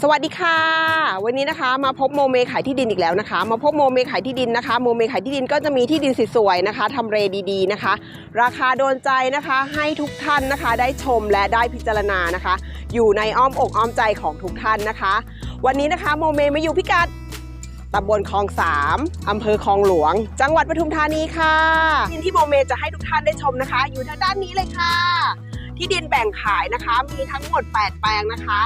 สวัสดีค่ะ วันนี้นะคะมาพบโมเมขายที่ดินอีกแล้วนะคะ มาพบโมเมขายที่ดินนะคะ โมเมขายที่ดินก็จะมีที่ดินสวยๆนะคะทำเลดีๆนะคะ ราคาโดนใจนะคะให้ทุกท่านนะคะ ได้ชมและได้พิจารณานะคะ อยู่ในอ้อมอกอ้อมใจของทุกท่านนะคะ วันนี้นะคะโมเมมาอยู่พิกัดตำบลคลองสามอำเภอคลองหลวง จังหวัดปทุมธานีค่ะที่ดินที่โมเมจะให้ทุกท่านได้ชมนะคะ อยู่ทางด้านนี้เลยค่ะ ที่ดินแบ่งขายนะคะมีทั้งหมด 8 แปลงนะคะ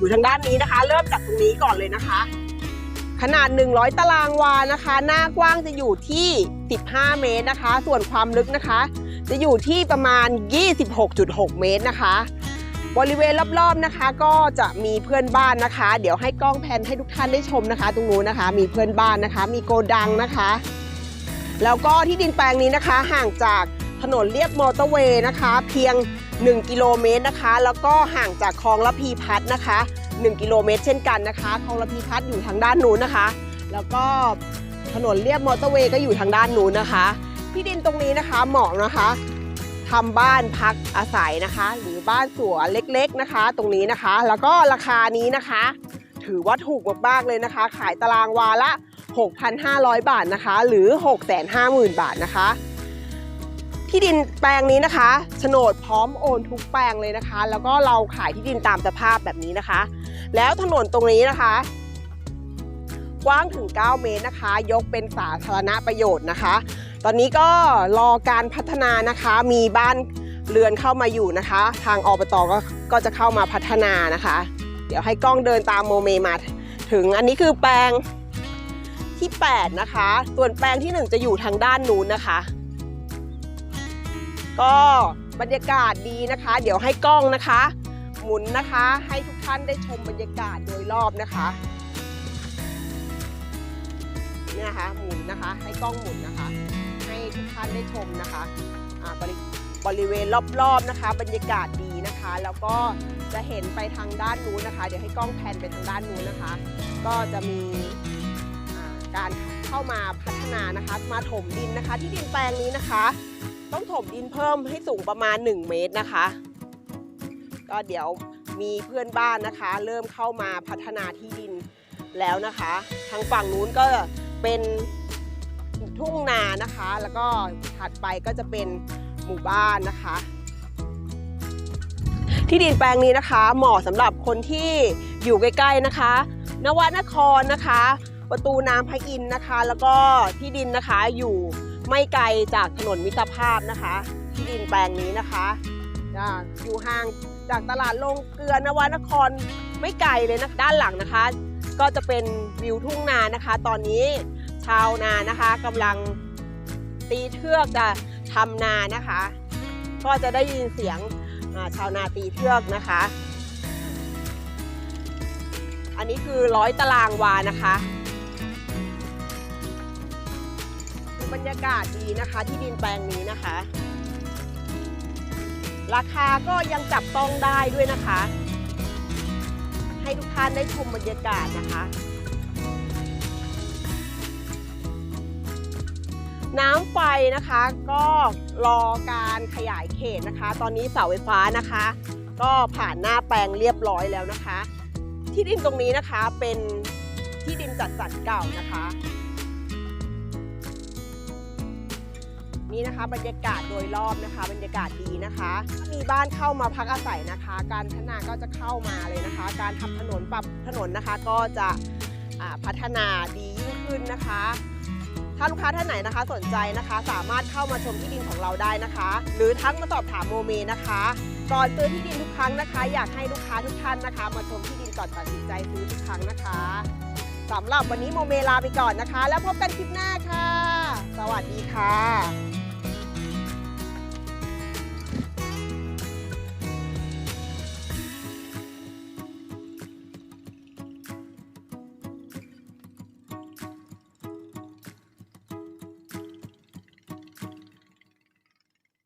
อยู่ทางด้านนี้นะคะ เริ่มจากตรงนี้ก่อนเลยนะคะ ขนาด 100 ตารางวานะคะ หน้ากว้างจะอยู่ที่ 15 เมตรนะคะ ส่วนความลึกนะคะ จะอยู่ที่ประมาณ 26.6 เมตรนะคะ บริเวณรอบๆนะคะ ก็จะมีเพื่อนบ้านนะคะ เดี๋ยวให้กล้องแพนให้ทุกท่านได้ชมนะคะ ตรงนู้นนะคะ มีเพื่อนบ้านนะคะ มีโกดังนะคะ แล้วก็ที่ดินแปลงนี้นะคะห่างจากถนนเลียบมอเตอร์เวย์นะคะ เพียง 1 กิโลเมตรนะคะ แล้วก็ห่างจากคลองระพีพัฒนะคะ 1 กิโลเมตร เช่นกันนะคะคลองระพีพัฒอยู่ทางด้านนู้นนะคะ แล้วก็ถนนเลียบมอเตอร์เวย์ก็อยู่ทางด้านนู้นนะคะที่ดินตรงนี้นะคะเหมาะนะคะทำบ้านพักอาศัยนะคะ หรือบ้านสวนเล็กๆนะคะ ตรงนี้นะคะ แล้วก็ราคานี้นะคะ ถือว่าถูกมากๆเลยนะคะ ขายตารางวาละ 6,500 บาทนะคะ หรือ 650,000 บาทนะคะ ที่ดินแปลงนี้นะคะโฉนดพร้อมโอนทุกแปลงเลยนะคะ แล้วก็เราขายที่ดินตามสภาพแบบนี้นะคะ แล้วถนนตรงนี้นะคะ กว้างถึง 9 เมตรนะคะ ยกเป็นสาธารณประโยชน์นะคะ ตอนนี้ก็รอการพัฒนานะคะ มีบ้านเรือนเข้ามาอยู่นะคะ ทางอบตก็ก็จะเข้ามาพัฒนานะคะ เดี๋ยวให้กล้องเดินตามโมเมมาถึงอันนี้คือแปลงที่ 8 นะคะ ส่วนแปลงที่ 1 จะอยู่ทางด้านนู้นนะคะ ก็บรรยากาศดีนะคะ เดี๋ยวให้กล้องนะคะ หมุนนะคะให้ทุกท่านได้ชมบรรยากาศโดยรอบนะคะเนี่ยนะคะหมุนนะคะ ให้กล้องหมุนนะคะ ให้ทุกท่านได้ชมนะคะอ่าบริบริเวณรอบๆนะคะ บรรยากาศดีนะคะ แล้วก็จะเห็นไปทางด้านนู้นนะคะ เดี๋ยวให้กล้องแพนไปทางด้านนู้นนะคะ ก็จะมีการเข้ามาพัฒนานะคะ มาถมดินนะคะ ที่ดินแปลงนี้นะคะ ต้องถมดินเพิ่มให้สูงประมาณ 1 เมตรนะคะ ก็เดี๋ยวมีเพื่อนบ้านนะคะ เริ่มเข้ามาพัฒนาที่ดินแล้วนะคะ ทางฝั่งนู้นก็เป็นทุ่งนานะคะ แล้วก็ถัดไปก็จะเป็นหมู่บ้านนะคะ ที่ดินแปลงนี้นะคะ เหมาะสำหรับคนที่อยู่ใกล้ๆนะคะ นวนครนะคะ ประตูน้ำพระอินทร์นะคะ แล้วก็ที่ดินนะคะอยู่ ไม่ไกลจากถนนมิตรภาพนะคะ ที่ดินแปลงนี้นะคะอยู่ห่างจากตลาดลงเกลือนวนครไม่ไกลเลยนะด้านหลังนะคะ ก็จะเป็นวิวทุ่งนานะคะ ตอนนี้ชาวนานะคะกำลังตีเทือกจะทำนานะคะ ก็จะได้ยินเสียงชาวนาตีเทือกนะคะ อันนี้คือร้อยตารางวานะคะ บรรยากาศดีนะคะ ที่ดินแปลงนี้นะคะ ราคาก็ยังจับต้องได้ด้วยนะคะ ให้ทุกท่านได้ชมบรรยากาศนะคะ น้ำไฟนะคะก็รอการขยายเขตนะคะ ตอนนี้เสาไฟฟ้านะคะ ก็ผ่านหน้าแปลงเรียบร้อยแล้วนะคะ ที่ดินตรงนี้นะคะเป็นที่ดินจัดสรรเก่านะคะ นี่นะคะ บรรยากาศโดยรอบนะคะ บรรยากาศดีนะคะมีบ้านเข้ามาพักอาศัยนะคะ การพัฒนาก็จะเข้ามาเลยนะคะ การทำถนนปรับถนนนะคะ ก็จะพัฒนาดียิ่งขึ้นนะคะ ถ้าลูกค้าท่านไหนนะคะสนใจนะคะ สามารถเข้ามาชมที่ดินของเราได้นะคะ หรือทักมาสอบถามโมเมนะคะก่อนซื้อที่ดินทุกครั้งนะคะ อยากให้ลูกค้าทุกท่านนะคะ มาชมที่ดินก่อนตัดสินใจซื้อทุกครั้งนะคะสำหรับวันนี้โมเมลาไปก่อนนะคะ แล้วพบกันคลิปหน้าค่ะ สวัสดีค่ะ